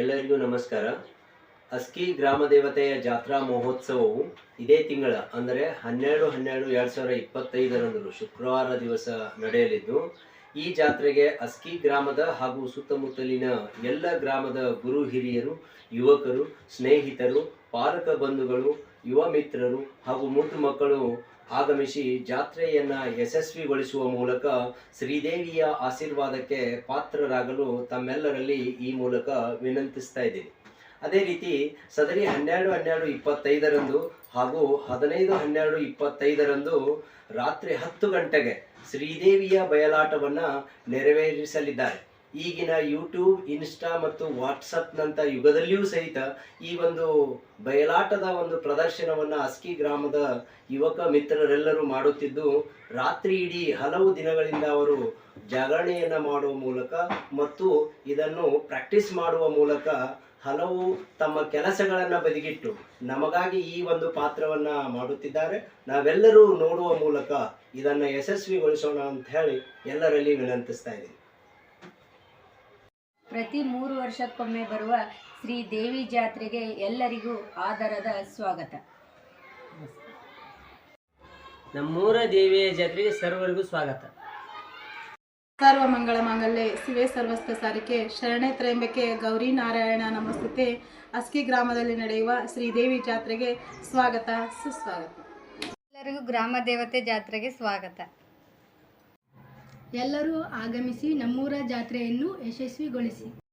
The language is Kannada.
ಎಲ್ಲರಿಗೂ ನಮಸ್ಕಾರ. ಅಸ್ಕಿ ಗ್ರಾಮ ದೇವತೆಯ ಜಾತ್ರಾ ಮಹೋತ್ಸವವು ಇದೇ ತಿಂಗಳ, ಅಂದರೆ ಹನ್ನೆರಡು ಹನ್ನೆರಡು ಎರಡು ಸಾವಿರದ ಇಪ್ಪತ್ತೈದರಂದು ಶುಕ್ರವಾರ ದಿವಸ ನಡೆಯಲಿದ್ದು, ಈ ಜಾತ್ರೆಗೆ ಅಸ್ಕಿ ಗ್ರಾಮದ ಹಾಗೂ ಸುತ್ತಮುತ್ತಲಿನ ಎಲ್ಲ ಗ್ರಾಮದ ಗುರು ಹಿರಿಯರು, ಯುವಕರು, ಸ್ನೇಹಿತರು ಪಾಲಕ ಬಂಧುಗಳು, ಯುವ ಮಿತ್ರರು ಹಾಗೂ ಮುದ್ದು ಮಕ್ಕಳು ಆಗಮಿಸಿ ಜಾತ್ರೆಯನ್ನ ಯಶಸ್ವಿಗೊಳಿಸುವ ಮೂಲಕ ಶ್ರೀದೇವಿಯ ಆಶೀರ್ವಾದಕ್ಕೆ ಪಾತ್ರರಾಗಲು ತಮ್ಮೆಲ್ಲರಲ್ಲಿ ಈ ಮೂಲಕ ವಿನಂತಿಸ್ತಾ ಇದ್ದೀನಿ. ಅದೇ ರೀತಿ ಸದರಿ ಹನ್ನೆರಡು ಹನ್ನೆರಡು ಇಪ್ಪತ್ತೈದರಂದು ಹಾಗೂ ಹದಿನೈದು ಹನ್ನೆರಡು ಇಪ್ಪತ್ತೈದರಂದು ರಾತ್ರಿ ಹತ್ತು ಗಂಟೆಗೆ ಶ್ರೀದೇವಿಯ ಬಯಲಾಟವನ್ನ ನೆರವೇರಿಸಲಿದ್ದಾರೆ. ಈಗಿನ ಯೂಟ್ಯೂಬ್ ಇನ್ಸ್ಟಾ ಮತ್ತು ವಾಟ್ಸಪ್ನಂಥ ಯುಗದಲ್ಲಿಯೂ ಸಹಿತ ಈ ಒಂದು ಬಯಲಾಟದ ಒಂದು ಪ್ರದರ್ಶನವನ್ನು ಅಸ್ಕಿ ಗ್ರಾಮದ ಯುವಕ ಮಿತ್ರರೆಲ್ಲರೂ ಮಾಡುತ್ತಿದ್ದು, ರಾತ್ರಿ ಇಡೀ ಹಲವು ದಿನಗಳಿಂದ ಅವರು ಜಾಗರಣೆಯನ್ನು ಮಾಡುವ ಮೂಲಕ ಮತ್ತು ಇದನ್ನು ಪ್ರಾಕ್ಟೀಸ್ ಮಾಡುವ ಮೂಲಕ ಹಲವು ತಮ್ಮ ಕೆಲಸಗಳನ್ನು ಬದಿಗಿಟ್ಟು ನಮಗಾಗಿ ಈ ಒಂದು ಪಾತ್ರವನ್ನ ಮಾಡುತ್ತಿದ್ದಾರೆ. ನಾವೆಲ್ಲರೂ ನೋಡುವ ಮೂಲಕ ಇದನ್ನು ಯಶಸ್ವಿಗೊಳಿಸೋಣ ಅಂತ ಹೇಳಿ ಎಲ್ಲರಲ್ಲಿ ವಿನಂತಿಸ್ತಾ ಇದ್ದೀನಿ. ಪ್ರತಿ ಮೂರು ವರ್ಷಕ್ಕೊಮ್ಮೆ ಬರುವ ಶ್ರೀ ದೇವಿ ಜಾತ್ರೆಗೆ ಎಲ್ಲರಿಗೂ ಆದರದ ಸ್ವಾಗತ. ನಮ್ಮೂರ ದೇವಿಯ ಜಾತ್ರೆಗೆ ಸರ್ವರಿಗೂ ಸ್ವಾಗತ. ಸರ್ವ ಮಂಗಳ ಮಾಂಗಲ್ಯೆ ಶಿವೆ ಸರ್ವಸ್ಥ ಸಾರಿಕೆ ಶರಣೆ ತ್ರಯಂಬಕೆ ಗೌರಿ ನಾರಾಯಣ ನಮಸ್ತೆ. ಅಸ್ಕಿ ಗ್ರಾಮದಲ್ಲಿ ನಡೆಯುವ ಶ್ರೀದೇವಿ ಜಾತ್ರೆಗೆ ಸ್ವಾಗತ ಸುಸ್ವಾಗತ. ಎಲ್ಲರಿಗೂ ಗ್ರಾಮ ದೇವತೆ ಜಾತ್ರೆಗೆ ಸ್ವಾಗತ. ಎಲ್ಲರೂ ಆಗಮಿಸಿ ನಮ್ಮೂರ ಜಾತ್ರೆಯನ್ನು ಯಶಸ್ವಿಗೊಳಿಸಿ.